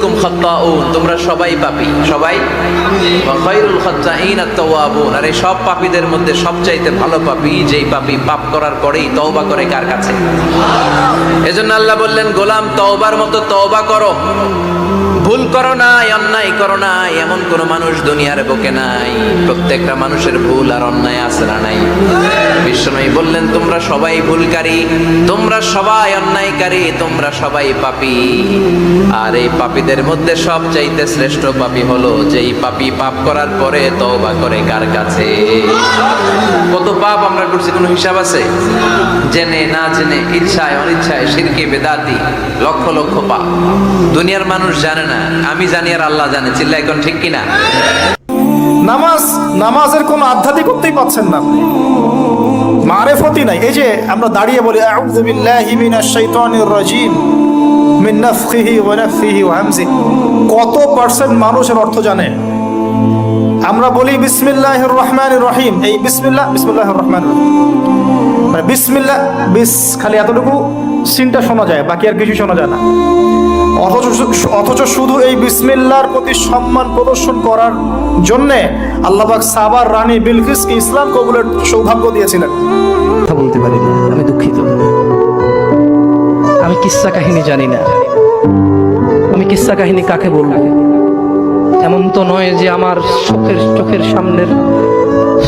কুল্লুকুম খাত্তাউন, তোমরা সবাই পাপী। সবাই? খায়রুল খাত্তাইন আত-তাওয়াবুন আর সব পাপীদের মধ্যে সবচাইতে ভালো পাপী যেই পাপী পাপ করার পরেই তওবা করে কার কাছে? এজন্য আল্লাহ বললেন, গোলাম তওবার মতো তওবা করো। ভুল করো নাই, অন্যায় করো নাই, এমন কোন মানুষ দুনিয়ার বুকে নাই। প্রত্যেকটা মানুষের ভুল আর অন্যায় না নাই? বিশ্বনবী বললেন, তোমরা সবাই ভুলকারী, তোমরা সবাই অন্যায়কারী, তোমরা সবাই পাপী। আর এই পাপীদের মধ্যে সবচাইতে শ্রেষ্ঠ পাপী হলো যেই পাপী পাপ করার পরে তওবা করে কার কাছে? করছি কোনো হিসাব আছে? জেনে, না জেনে, ইচ্ছায়, অনিচ্ছায় শিরকে বেদাতি, লক্ষ লক্ষ পাপ। দুনিয়ার মানুষ জানে না, আমি জানি আর আল্লাহ জানে চিল্লা এখন ঠিক কিনা? নামাজ, নামাজের কোনো আধ্যাত্মিকতাই পাচ্ছেন না আপনি। মারেফতি নাই। এই যে আমরা দাঁড়িয়ে বলি, আউযু বিল্লাহি মিনাশ শাইতানির রাজিম, মিন নাফখিহি ওয়া নাফসিহি ওয়া হামজিহি কত পার্সেন্ট মানুষের অর্থ জানে? আমরা বলি বিসমিল্লাহির রহমানির রহিম। এই বিসমিল্লাহ, বিসমিল্লাহির রহমানির রহিম। মানে বিসমিল্লাহ, বিস খালি এতটুকু সিনটা শোনা যায়, বাকি আর কিছু শোনা যায় না। অথচ অথচ শুধু এই বিসমিল্লার প্রতি সম্মান প্রদর্শন করার জন্যে আল্লাহবাক সাবার রানী বিলকিসকে ইসলাম কবুলের সৌভাগ্য দিয়েছিলেন। কথা বলতে পারি আমি দুঃখিত। আমি কিস্সা কাহিনী জানি না। আমি কিস্সা কাহিনী কাকে বলব? এমন তো নয় যে আমার চোখের চোখের সামনের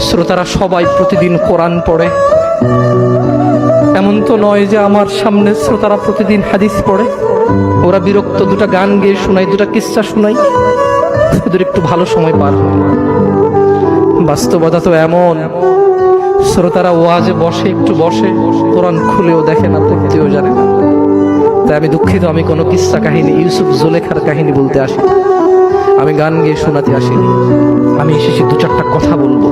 শ্রোতারা সবাই প্রতিদিন কোরআন পড়ে। এমন তো নয় যে আমার সামনে শ্রোতারা প্রতিদিন হাদিস পড়ে। ওরা বিরক্ত দুটো গান গেয়ে শোনাই দুটো কিস্সা শোনাই ওদের একটু ভালো সময় পার বাস্তবতা তো এমন। শ্রোতারা ওয়াজে বসে, একটু বসে, কোরআন খুলেও দেখে না, পড়তেও জানে না। তাই আমি দুঃখিত, আমি কোনো কিস্সা কাহিনী, ইউসুফ জোলেখার কাহিনী বলতে আসি আমি গান গিয়ে শোনাতে আসিনি। আমি এসেছি দু চারটা কথা বলব।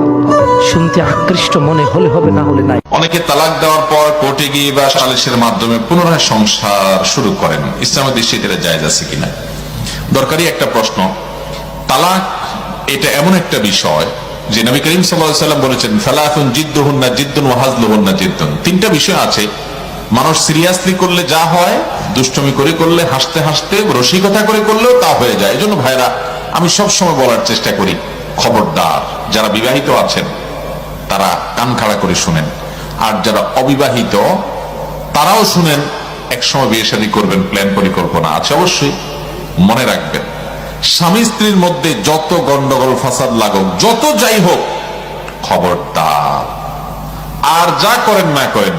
শুনতে আকৃষ্ট মনে হলে হবে, না হলে নাই। অনেকে তালাক দেওয়ার পর কোর্টে গিয়ে বা সালিশের মাধ্যমে পুনরায় সংসার শুরু করেন। ইসলামের দৃষ্টিতে এটা জায়েজ আছে কিনা? দরকারি একটা প্রশ্ন। তালাক এটা এমন একটা বিষয় যে নবী করিম সাল্লাম বলেছেন ফালাফুন জিদ্দুহুন্না জিদ্দুন ওয়া হাজলুহুন্না জিদ্দুন। তিনটা বিষয় আছে। মানুষ সিরিয়াসলি করলে যা হয়, দুষ্টমি করে করলে, হাসতে হাসতে, রসিকতা করে করলেও তা হয়ে যায়। এজন্য ভাইরা আমি সব সময় বলার চেষ্টা করি, খবরদার, যারা বিবাহিত আছেন, তারা কান খাড়া করে শুনেন। আর যারা অবিবাহিত, তারাও শুনেন, একসময় বিয়ে শাদী করবেন, প্ল্যান পরিকল্পনা আছে অবশ্যই, মনে রাখবেন। স্বামী স্ত্রীর মধ্যে যত গন্ডগোল, ফাসাদ লাগুক, যত যাই হোক, খবরদার। আর যা করেন না করেন,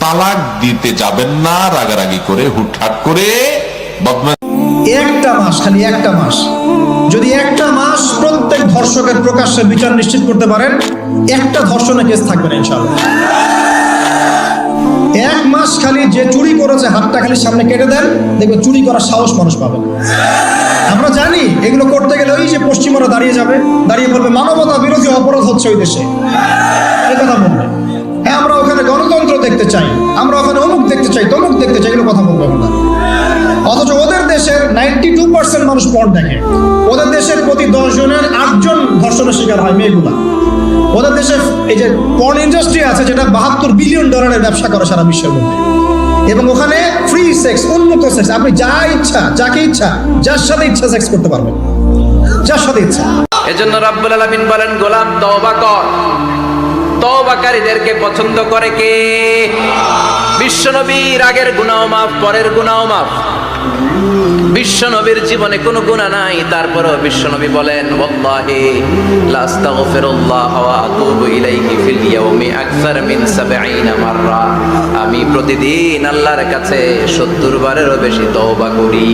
তালাক দিতে যাবেন না, রাগারাগি করে, হুটহাট করে বদমা একটা মাস, খালি একটা মাস। যদি একটা মাস প্রত্যেক ধর্ষকের প্রকাশ্যে বিচার নিশ্চিত করতে পারেন, একটা ধর্ষণের কেস থাকবে না, ইনশাআল্লাহ। এক মাস খালি যে চুরি করেছে, হাতটা খালি সামনে কেটে দেন দেখবে চুরি করার সাহস মানুষ পাবে আমরা জানি এগুলো করতে গেলে ওই যে পশ্চিমরা দাঁড়িয়ে যাবে, দাঁড়িয়ে বলবে, মানবতা বিরোধী অপরাধ হচ্ছে ওই দেশে। কথা বলবে। হ্যাঁ আমরা ওখানে গণতন্ত্র দেখতে চাই, আমরা ওখানে অমুক দেখতে চাই, তমুক দেখতে চাই, এগুলো কথা বলবে আমরা। অথচ ওদের দেশের নাইনটি টু পার্সেন্ট মানুষ পণ দেখে। ওদের দেশের প্রতি দশ জনের আটজন ধর্ষণের শিকার হয় মেয়েগুলা। ওদের দেশে এই যে পর্ন ইন্ডাস্ট্রি আছে, যেটা বাহাত্তর বিলিয়ন ডলারের ব্যবসা করে সারা বিশ্বের মধ্যে। এবং ওখানে ফ্রি সেক্স উন্মুক্ত সেক্স আপনি যা ইচ্ছা, যাকে ইচ্ছা, যার সাথে ইচ্ছা সেক্স করতে পারবেন। যার সাথে ইচ্ছা। এজন্য রাব্বুল আলামিন বলেন গোলাম তওবা কর। তওবাকারীদেরকে পছন্দ করে কে? বিশ্বনবীর আগের গুনাহ মাফ, পরের গুনাহ মাফ। বিশ্বনবীর জীবনে কোনো গুনাহ নাই, তারপরেও বিশ্বনবী বলেন, ওয়াল্লাহি লা আস্তাগফিরুল্লাহ ওয়া আতুবু ইলাইহি ফিল ইয়াউমি আকসার মিন 70 মাররা। আমি প্রতিদিন আল্লাহর কাছে 70 বারেরও বেশি তওবা করি।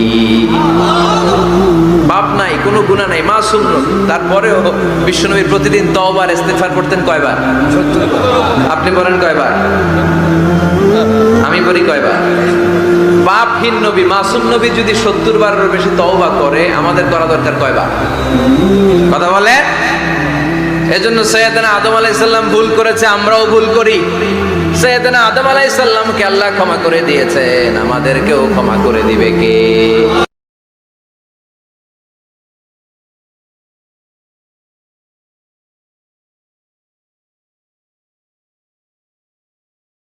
পাপ নাই, কোনো গুণা নাই, মাসুম তারপরেও বিশ্বনবী প্রতিদিন তওবার, ইস্তেগফার করতেন কয়বার? আপনি বলেন কয়বার? আমি বলি কয়বার? পাপহীন নবী, মাসুম নবী যদি সত্তর বারের বেশি তওবা করে, আমাদের করা দরকার কয়বার? কথা বলে? এজন্য সৈয়দনা আদম আলাইসাল্লাম ভুল করেছে, আমরাও ভুল করি। সৈয়দনা আদম আলাইসাল্লামকে আল্লাহ ক্ষমা করে দিয়েছেন, আমাদেরকেও ক্ষমা করে দিবে কে?